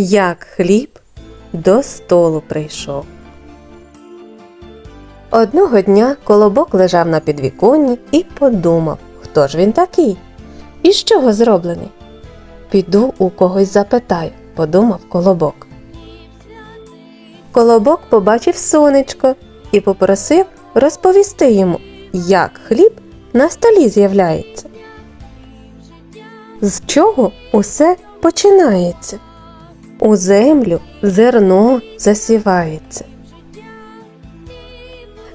як хліб до столу прийшов. Одного дня колобок лежав на підвіконні і подумав, хто ж він такий? І з чого зроблений? Піду у когось запитаю, подумав колобок. Колобок побачив сонечко і попросив розповісти йому, як хліб на столі з'являється. З чого усе починається? У землю зерно засівається.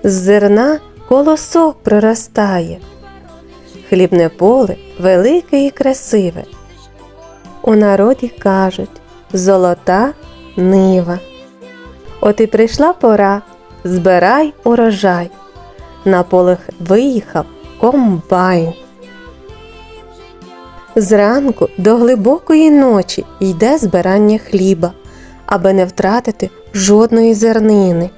З зерна колосок проростає. Хлібне поле велике і красиве. У народі кажуть золота нива. От і прийшла пора, збирай урожай. На поле виїхав комбайн. Зранку до глибокої ночі йде збирання хліба, аби не втратити жодної зернини.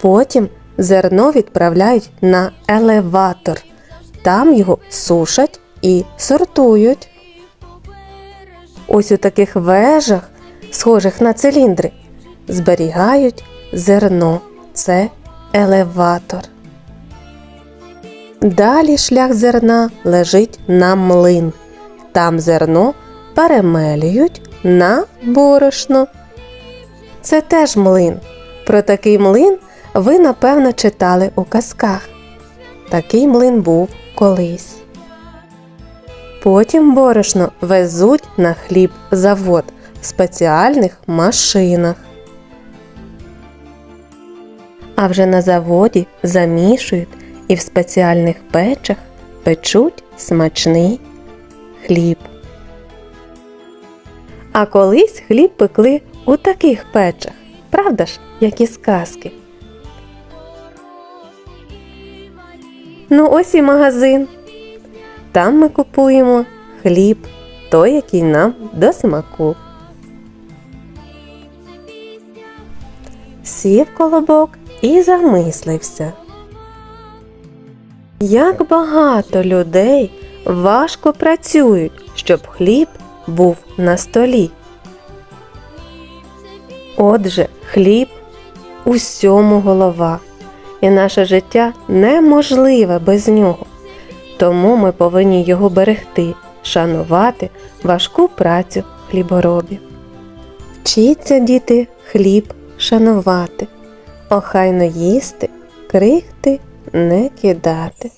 Потім зерно відправляють на елеватор. Там його сушать і сортують. Ось у таких вежах, схожих на циліндри, зберігають зерно. Це елеватор. Далі шлях зерна лежить на млин. Там зерно перемелюють на борошно. Це теж млин. Про такий млин ви, напевно, читали у казках. Такий млин був колись. Потім борошно везуть на хліб завод в спеціальних машинах. А вже на заводі замішують і в спеціальних печах печуть смачний хліб. А колись хліб пекли у таких печах, правда ж, як і сказки. Ну ось і магазин. Там ми купуємо хліб, той, який нам до смаку. Сів колобок і замислився. Як багато людей важко працюють, щоб хліб був на столі. Отже, хліб усьому голова, і наше життя неможливе без нього. Тому ми повинні його берегти, шанувати важку працю хліборобів. Вчіться, діти, хліб шанувати, охайно їсти, крихти не кидати.